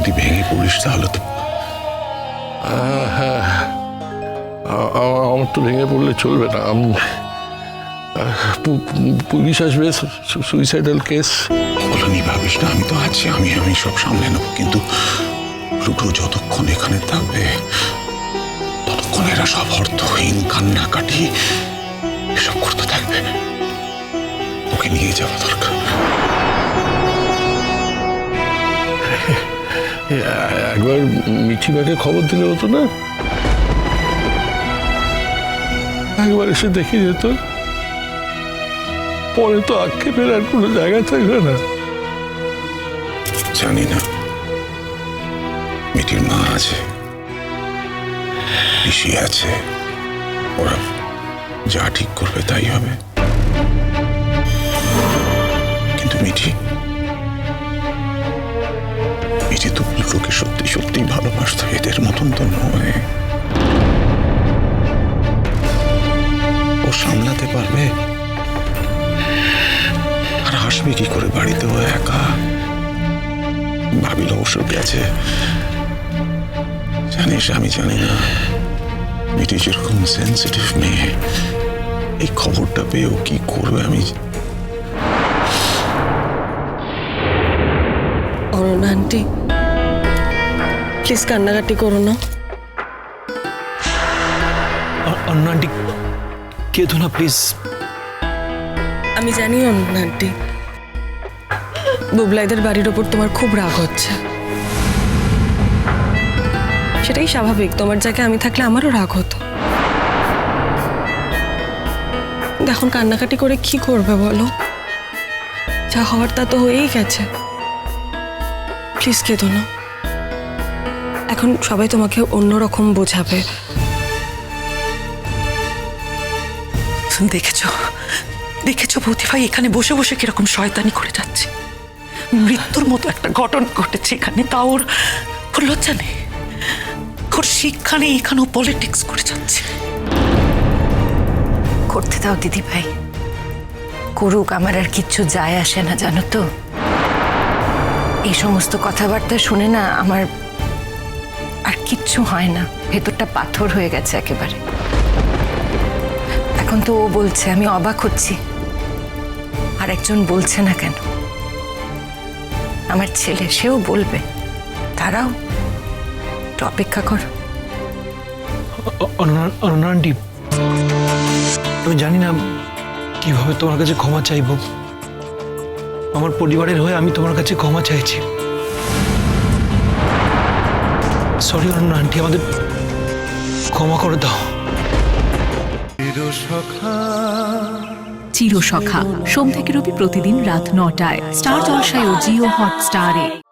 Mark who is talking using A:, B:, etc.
A: যদি ভেঙে পড়িস তাহলে তো।
B: হ্যাঁ আমার তো ভেঙে পড়লে চলবে না। আমি পুলিশ আসবে সুইসাইডাল কেস
A: ওগুলো নিয়ে ভাবিস না আমি তো আছি আমি আমি সব সামলে নেব কিন্তু লুটো যতক্ষণ এখানে থাকবে ততক্ষণ এরা সব অর্থহীন কান্নাকাটি এসব করতে থাকবে। ওকে নিয়ে যাওয়া দরকার।
B: একবার মিঠিমাকে খবর দিলে হতো না? একবার এসে দেখে যেত। পরে তো আক্ষেপের আর কোনো জায়গা থাকবে না।
A: জানি না। মিটির মা আছে। পিসি আছে। ওরা যা ঠিক করবে তাই হবে। কিন্তু মিঠি মিঠি তো লোকে সত্যি সত্যি ভালোবাসতো, এদের মতন তো নয়। ও সামলাতে পারবে? আর আসবে কি করে? বাড়িতে ও একা? ভাবিল অবশ্য গেছে। জানিস, আমি জানি না। মেয়েটি যেরকম সেন্সিটিভ মেয়ে, এই খবরটা পেয়ে ও কি করবে আমি
C: অরুণ আন্টি প্লিজ কান্নাকাটি করো না।
D: অন্য আন্টি কেঁদো না প্লিজ
C: আমি জানি অরুণ আন্টি। বুবলাইদের বাড়ির ওপর তোমার খুব রাগ হচ্ছে। সেটাই স্বাভাবিক তোমার জায়গায় আমি থাকলে আমারও রাগ হতো। এখন কান্নাকাটি করে কি করবে বলো? যা হওয়ার তা তো হয়েই গেছে। প্লিজ কেঁদো না এখন সবাই তোমাকে অন্যরকম বোঝাবে।
E: দেখেছ? দেখেছ ভাই এখানে বসে বসে কীরকম শয়তানি করে যাচ্ছে? মৃত্যুর মতো একটা ঘটন ঘটেছে এখানে তা ওর ওর লজ্জা নেই। ওর শিক্ষা নেই এখানেও পলিটিক্স করে যাচ্ছে।
F: করতে দাও দিদি ভাই। করুক আমার আর কিচ্ছু যায় আসে না জানো তো? এই সমস্ত কথাবার্তা শুনে না আমার কিচ্ছু হয় না। ভেতরটা পাথর হয়ে গেছে একেবারে। এখন তো ও বলছে, আমি অবাক হচ্ছি। আর একজন বলছে না কেন? আমার ছেলে, সেও বলবে। তারাও একটু অপেক্ষা করো।
D: আমি জানি না কীভাবে তোমার কাছে ক্ষমা চাইব। আমার পরিবারের হয়ে আমি তোমার কাছে ক্ষমা চাইছি। সরি অন্য আন্টি আমাদের ক্ষমা করে দাও।
G: চিরসখা। সোম থেকে রবি প্রতিদিন রাত নটায়। স্টার জলসায় ও জিও হট হটস্টারে।